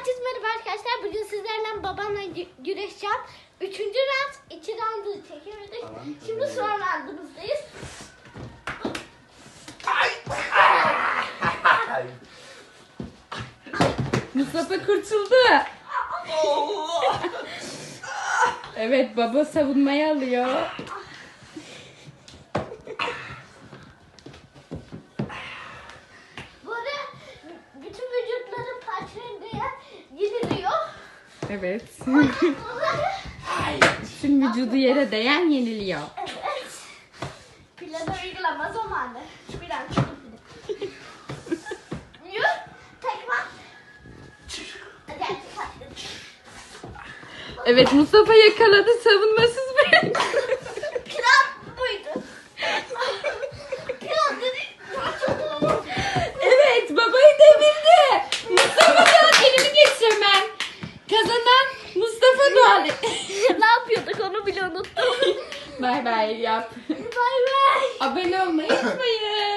Herkese merhaba arkadaşlar. Bugün sizlerle babamla gü- güreşeceğim. Üçüncü round, iki roundu çekemedik. Şimdi son roundumuzdayız. Mustafa kurtuldu. evet baba savunmaya alıyor. Evet. Tüm vücudu yere değen yeniliyor. evet. Planı uygulama zamanı. Bir an Yürü. Tekme. Evet Mustafa yakaladı savunmasız bıraktı. Unuttum. bay bay yap. bay bay. Abone olmayı unutmayın.